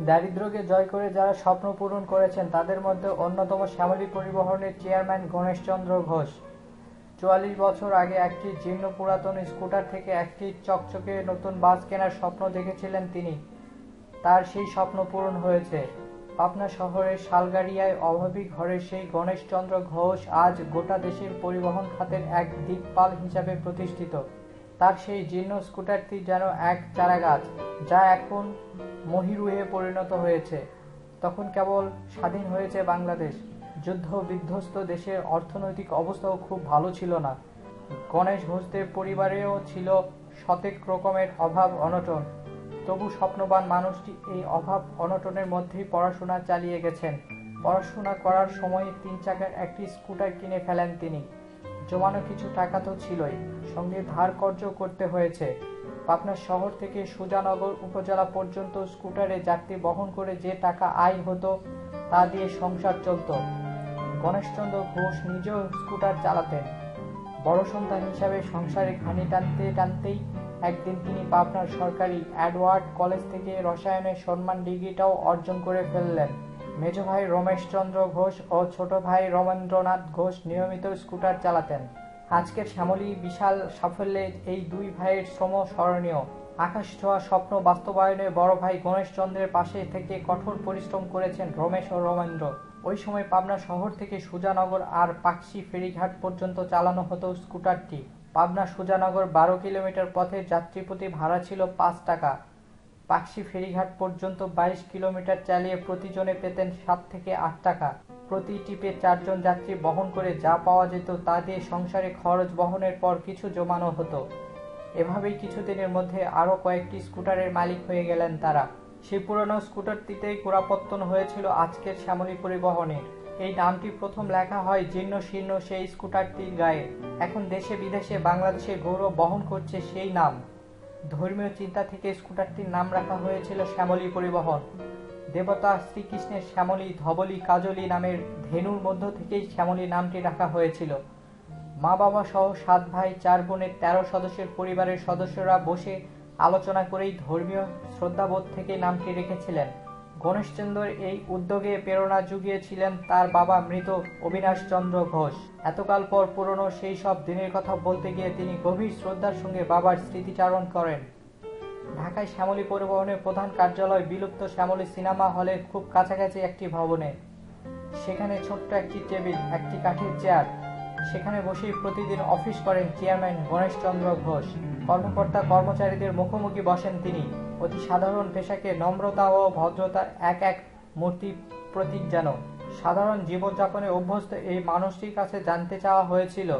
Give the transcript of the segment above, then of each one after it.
দারিদ্র্যকে জয় করে যারা স্বপ্ন পূরণ করেছেন, তাদের মধ্যে অন্যতম শ্যামলী পরিবহনের চেয়ারম্যান গণেশচন্দ্র ঘোষ। চুয়াল্লিশ বছর আগে একটি জীর্ণ পুরাতন স্কুটার থেকে একটি চকচকে নতুন বাস কেনার স্বপ্ন দেখেছিলেন তিনি। তার সেই স্বপ্ন পূরণ হয়েছে। পাবনা শহরের শালগাড়িয়ায় অভাবী ঘরের সেই গণেশচন্দ্র ঘোষ আজ গোটা দেশের পরিবহন খাতের এক দিকপাল হিসাবে প্রতিষ্ঠিত। তার সেই জীর্ণ স্কুটারটি যেন এক চারাগাছ, যা এখন মহিরুহে পরিণত হয়েছে। তখন কেবল স্বাধীন হয়েছে বাংলাদেশ। যুদ্ধ বিধ্বস্ত দেশের অর্থনৈতিক অবস্থাও খুব ভালো ছিল না। গণেশ ঘোষদের পরিবারেও ছিল শতেক রকমের অভাব, অনটন। তবু স্বপ্নবান মানুষটি এই অভাব, অনটনের মধ্যেই পড়াশোনা চালিয়ে গেছেন। পড়াশোনা করার সময় তিন চাকার একটি স্কুটার কিনে ফেলেন তিনি। জমানো কিছু টাকা তো ছিলই। সঙ্গে ধার কর্য করতে হয়েছে। পাবনা শহর থেকে সুজানগর উপজেলা পর্যন্ত স্কুটারে যাত্রী বহন করে যে টাকা আয় হতো, তা দিয়ে সংসার চলত। গণেশচন্দ্র ঘোষ নিজেও স্কুটার চালাতেন। বড় সন্তান হিসাবে সংসারে ঘানি টানতে টানতেই একদিন তিনি পাবনার সরকারি অ্যাডওয়ার্ড কলেজ থেকে রসায়নের সম্মান ডিগ্রিটাও অর্জন করে ফেললেন। মেজ ভাই রমেশচন্দ্র ঘোষ ও ছোট ভাই রমেন্দ্রনাথ ঘোষ নিয়মিত স্কুটার চালাতেন। আজকের শ্যামলী বিশাল সাফল্যে এই দুই ভাইয়ের শ্রম স্মরণীয়। আকাশ ছোঁয়া স্বপ্ন বাস্তবায়নে বড় ভাই গণেশচন্দ্রের পাশে থেকে কঠোর পরিশ্রম করেছেন রমেশ ও রমেন্দ্র ওই সময় পাবনা শহর থেকে সুজানগর আর পাকশি ফেরিঘাট পর্যন্ত চালানো হতো স্কুটারটি। পাবনা সুজানগর বারো কিলোমিটার পথে যাত্রীপ্রতি ভাড়া ছিল পাঁচ টাকা। পাকশি ফেরিঘাট পর্যন্ত বাইশ কিলোমিটার চালিয়ে প্রতিজনে পেতেন সাত থেকে আট টাকা। প্রতি টিপে চারজন যাত্রী বহন করে যা পাওয়া যেত তা দিয়ে সংসারে খরচ বহনের পর কিছু জমানো হতো। এভাবেই কিছুদিনের মধ্যে আরও কয়েকটি স্কুটারের মালিক হয়ে গেলেন তারা। সেই পুরনো স্কুটারটিতেই গোড়াপত্তন হয়েছিল আজকের শ্যামলী পরিবহনে এই নামটি প্রথম লেখা হয় জীর্ণ শীর্ণ সেই স্কুটারটির গায়ে। এখন দেশে বিদেশে বাংলাদেশের গৌরব বহন করছে সেই নাম। ধর্মীয় চিন্তা থেকে স্কুটারটির নাম রাখা হয়েছিল শ্যামলী পরিবহন। দেবতা শ্রীকৃষ্ণের শ্যামলী, ধবলী, কাজলী নামের ধেনুর মধ্য থেকেই শ্যামলী নামটি রাখা হয়েছিল। মা বাবা সহ সাত ভাই, চার বোনের তেরো সদস্যের পরিবারের সদস্যরা বসে আলোচনা করেই ধর্মীয় শ্রদ্ধাবোধ থেকে নামটি রেখেছিলেন। গণেশচন্দ্র এই উদ্যোগে প্রেরণা জুগিয়েছিলেন তার বাবা মৃত অবিনাশ চন্দ্র ঘোষ। এতকাল পর পুরনো সেই সব দিনের কথা বলতে গিয়ে তিনি গভীর শ্রদ্ধার সঙ্গে বাবার স্মৃতিচারণ করেন। ঢাকায় শ্যামলী পরিবহনের প্রধান কার্যালয় বিলুপ্ত শ্যামলী সিনেমা হলের খুব কাছাকাছি একটি ভবনে। সেখানে ছোট্ট একটি টেবিল, একটি কাঠের চেয়ার সেখানে বসেই প্রতিদিন অফিস করেন চেয়ারম্যান গণেশচন্দ্র ঘোষ। কর্মকর্তা কর্মচারীদের মুখোমুখি বসেন তিনি। অতি সাধারণ পেশাকে নম্রতা ও ভদ্রতার এক এক মূর্তি প্রতীক যেন। সাধারণ জীবনযাপনে অভ্যস্ত এই মানুষটির কাছে জানতে চাওয়া হয়েছিল।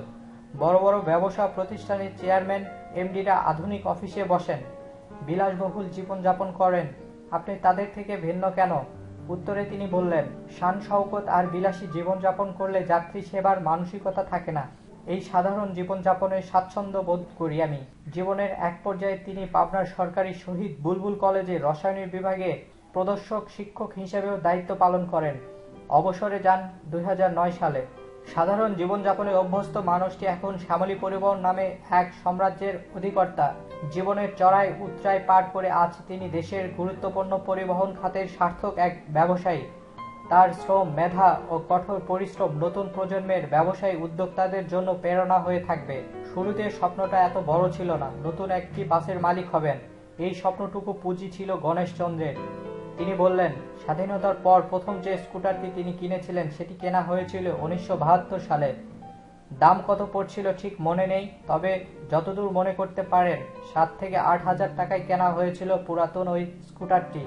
বড় বড় ব্যবসা প্রতিষ্ঠানের চেয়ারম্যান, এমডিরা আধুনিক অফিসে বসেন। বিলাসবহুল জীবনযাপন করেন। আপনি তাদের থেকে ভিন্ন কেন? উত্তরে তিনি বললেন, শান শওকত আর বিলাসী জীবনযাপন করলে যাত্রী সেবার মানসিকতা থাকে না। এই সাধারণ জীবনযাপনের স্বাচ্ছন্দ্য বোধ করি আমি। জীবনের এক পর্যায়ে তিনি পাবনার সরকারি শহীদ বুলবুল কলেজে রসায়নের বিভাগে প্রদর্শক, শিক্ষক হিসেবেও দায়িত্ব পালন করেন। অবসরে যান দুই হাজার নয় সালে। সাধারণ জীবনযাপনে অভ্যস্ত মানুষটি এখন শ্যামলী পরিবহন নামে এক সাম্রাজ্যের অধিকর্তা। জীবনের চড়াই উচ্চায় পার করে আজ তিনি দেশের গুরুত্বপূর্ণ পরিবহন খাতের সার্থক এক ব্যবসায়ী। তার শ্রম, মেধা ও কঠোর পরিশ্রম নতুন প্রজন্মের ব্যবসায়ী উদ্যোক্তাদের জন্য প্রেরণা হয়ে থাকবে। শুরুতে স্বপ্নটা এত বড় ছিল না, নতুন একটি বাসের মালিক হবেন। এই স্বপ্নটুকু পুঁজি ছিল গণেশচন্দ্রের তিনি বললেন, স্বাধীনতার পর প্রথম যে স্কুটারটি তিনি কিনেছিলেন, সেটি কেনা হয়েছিল উনিশশো বাহাত্তর সালে। দাম কত পড়ছিল ঠিক মনে নেই, তবে যতদূর মনে করতে পারেন, সাত থেকে আট হাজার টাকায় কেনা হয়েছিল পুরাতন ওই স্কুটারটি।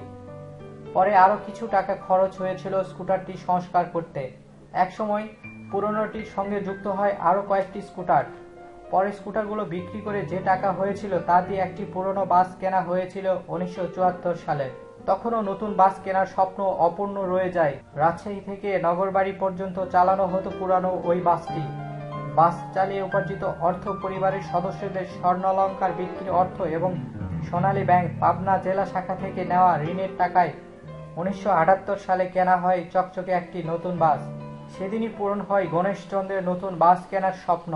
পরে আরও কিছু টাকা খরচ হয়েছিল স্কুটারটি সংস্কার করতে। একসময় পুরনোটির সঙ্গে যুক্ত হয় আরও কয়েকটি স্কুটার। পরে স্কুটারগুলো বিক্রি করে যে টাকা হয়েছিল তা দিয়ে একটি পুরনো বাস কেনা হয়েছিল উনিশশো চুয়াত্তর সালে। তখনও নতুন বাস কেনার স্বপ্ন অপূর্ণ রয়ে যায়। রাজশাহী থেকে নগরবাড়ি পর্যন্ত চালানো হতো পুরানো ওই বাসটি। বাস চালিয়ে উপার্জিত অর্থ পরিবারের সদস্যদের স্বর্ণালঙ্কার বিক্রির অর্থ এবং সোনালী ব্যাংক পাবনা জেলা শাখা থেকে নেওয়া ঋণের টাকায় উনিশশো আটাত্তর সালে কেনা হয় চকচকে একটি নতুন বাস। সেদিনই পূরণ হয় গণেশচন্দ্রের নতুন বাস কেনার স্বপ্ন।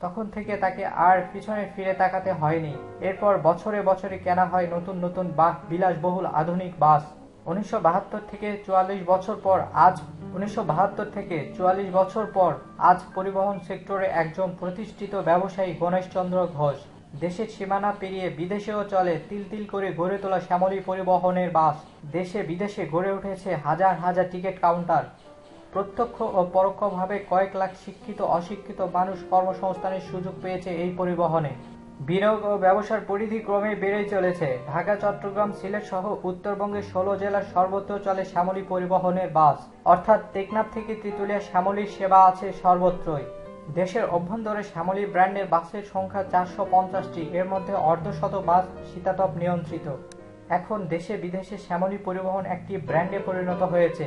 তখন থেকে তাকে আর পিছনে ফিরে তাকাতে হয়নি। এরপর বছরে বছরে কেনা হয় নতুন নতুন বাস বিলাসবহুল আধুনিক বাস। উনিশশো বাহাত্তর থেকে চুয়াল্লিশ বছর পর আজ, উনিশশো বাহাত্তর থেকে চুয়াল্লিশ বছর পর আজ পরিবহন সেক্টরে একজন প্রতিষ্ঠিত ব্যবসায়ী গণেশচন্দ্র ঘোষ। দেশের সীমানা পেরিয়ে বিদেশেও চলে তিল তিল করে গড়ে তোলা শ্যামলী পরিবহনের বাস। দেশে বিদেশে গড়ে উঠেছে হাজার হাজার টিকিট কাউন্টার। প্রত্যক্ষ ও পরোক্ষভাবে কয়েক লাখ শিক্ষিত, অশিক্ষিত মানুষ কর্মসংস্থানের সুযোগ পেয়েছে এই পরিবহনে। বিনিয়োগ ও ব্যবসার পরিধি ক্রমে বেড়েই চলেছে। ঢাকা, চট্টগ্রাম, সিলেট সহ উত্তরবঙ্গের ষোলো জেলার সর্বত্র চলে শ্যামলী পরিবহনের বাস। অর্থাৎ টেকনাফ থেকে তিতুলিয়া শ্যামলীর সেবা আছে সর্বত্রই। দেশের অভ্যন্তরে শ্যামলী ব্র্যান্ডের বাসের সংখ্যা চারশো পঞ্চাশটি। এর মধ্যে অর্ধশত বাস শীতাতপ নিয়ন্ত্রিত। এখন দেশে বিদেশে শ্যামলী পরিবহন একটি ব্র্যান্ডে পরিণত হয়েছে।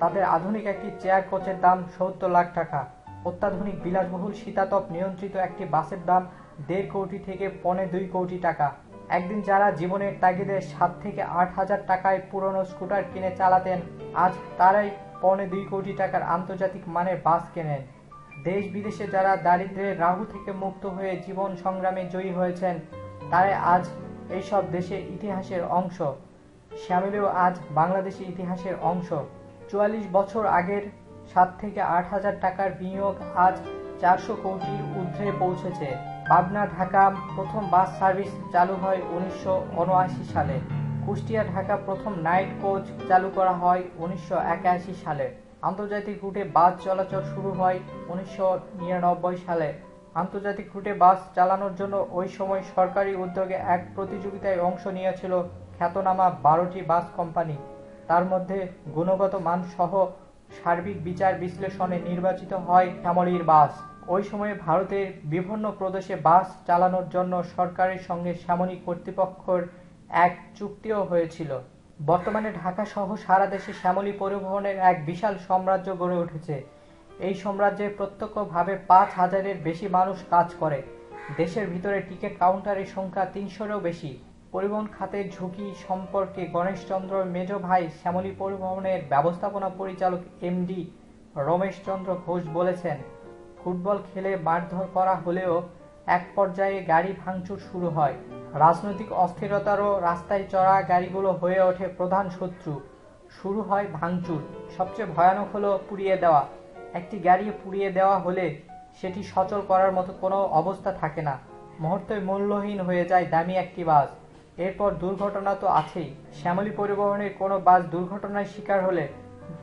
তাদের আধুনিক একটি চেয়ার কোচের দাম সত্তর লাখ টাকা। অত্যাধুনিক বিলাসবহুল শীতাতপ নিয়ন্ত্রিত একটি বাসের দাম দেড় কোটি থেকে পনে দুই কোটি টাকা। একদিন যারা জীবনের তাগিদে সাত থেকে আট হাজার টাকায় পুরনো স্কুটার কিনে চালাতেন, আজ তারাই পনে দুই কোটি টাকার আন্তর্জাতিক মানের বাস কেনেন। দেশ বিদেশে যারা দারিদ্রের রাহু থেকে মুক্ত হয়ে জীবন সংগ্রামে জয়ী হয়েছেন, তারাই আজ এইসব দেশের ইতিহাসের অংশ। শ্যামিলেও আজ বাংলাদেশের ইতিহাসের অংশ। চুয়াল্লিশ বছর আগের সাত থেকে আট হাজার টাকার বিনিয়োগ আজ চারশো কোটির ঊর্ধ্বে পৌঁছেছে। পাবনা ঢাকা প্রথম বাস সার্ভিস চালু হয় উনিশশো উনআশি সালে। কুষ্টিয়া ঢাকা প্রথম নাইট কোচ চালু করা হয় উনিশশো একাশি সালে। আন্তর্জাতিক রুটে বাস চলাচল শুরু হয় উনিশশো নিরানব্বই সালে। আন্তর্জাতিক রুটে বাস চালানোর জন্য ওই সময় সরকারি উদ্যোগে এক প্রতিযোগিতায় অংশ নিয়েছিল খ্যাতনামা বারোটি বাস কোম্পানি। তার মধ্যে গুণগত মানসহ সার্বিক বিচার বিশ্লেষণে নির্বাচিত হয় শ্যামলীর বাস। ওই সময়ে ভারতের বিভিন্ন প্রদেশে বাস চালানোর জন্য সরকারের সঙ্গে শ্যামলী কর্তৃপক্ষের এক চুক্তিও হয়েছিল। বর্তমানে ঢাকা সহ সারা দেশে শ্যামলী পরিবহনের এক বিশাল সাম্রাজ্য গড়ে উঠেছে। এই সাম্রাজ্যে প্রত্যক্ষভাবে পাঁচ হাজারের বেশি মানুষ কাজ করে। দেশের ভিতরে টিকিট কাউন্টারের সংখ্যা তিনশোরও বেশি। পরিবহন খাতের ঝুঁকি সম্পর্কে গণেশচন্দ্র মেজ ভাই শ্যামলী পরিবহনের ব্যবস্থাপনা পরিচালক এমডি রমেশচন্দ্র ঘোষ বলেছেন ফুটবল খেলে মারধর করা হলেও এক পর্যায়ে গাড়ি ভাঙচুর শুরু হয়। রাজনৈতিক অস্থিরতারও রাস্তায় চড়া গাড়িগুলো হয়ে ওঠে প্রধান শত্রু। শুরু হয় ভাঙচুর। সবচেয়ে ভয়ানক হলো পুড়িয়ে দেওয়া। একটি গাড়ি পুড়িয়ে দেওয়া হলে সেটি সচল করার মতো কোনো অবস্থা থাকে না। মুহূর্তে মূল্যহীন হয়ে যায় দামি একটি বাস। এরপর দুর্ঘটনা তো আছেই। শ্যামলী পরিবহনের কোনো বাস দুর্ঘটনার শিকার হলে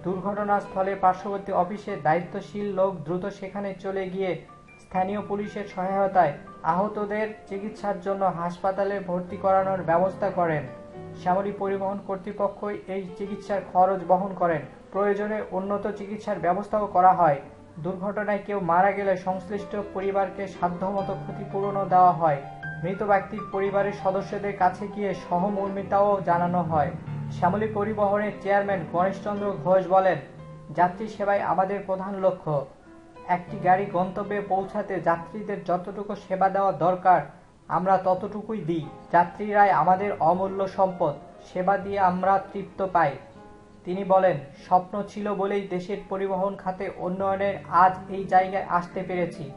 দুর্ঘটনাস্থলে পার্শ্ববর্তী অফিসে দায়িত্বশীল লোক দ্রুত সেখানে চলে গিয়ে স্থানীয় পুলিশের সহায়তায় আহতদের চিকিৎসার জন্য হাসপাতালে ভর্তি করানোর ব্যবস্থা করেন। শ্যামলী পরিবহন কর্তৃপক্ষ এই চিকিৎসার খরচ বহন করেন। প্রয়োজনে উন্নত চিকিৎসার ব্যবস্থাও করা হয়। দুর্ঘটনায় কেউ মারা গেলে সংশ্লিষ্ট পরিবারকে সাধ্যমতো ক্ষতিপূরণও দেওয়া হয়। মৃত ব্যক্তির পরিবারের সদস্যদের কাছে গিয়ে সহমর্মিতাও জানানো হয়। শ্যামলী পরিবহনের চেয়ারম্যান গণেশচন্দ্র ঘোষ বলেন, যাত্রী সেবাই আমাদের প্রধান লক্ষ্য। একটি গাড়ি গন্তব্যে পৌঁছাতে যাত্রীদের যতটুকু সেবা দেওয়া দরকার, আমরা ততটুকুই দিই। যাত্রীরাই আমাদের অমূল্য সম্পদ, সেবা দিয়ে আমরা তৃপ্ত পাই। তিনি বলেন, স্বপ্ন ছিল বলেই দেশের পরিবহন খাতে উন্নয়নের আজ এই জায়গায় আসতে পেরেছি।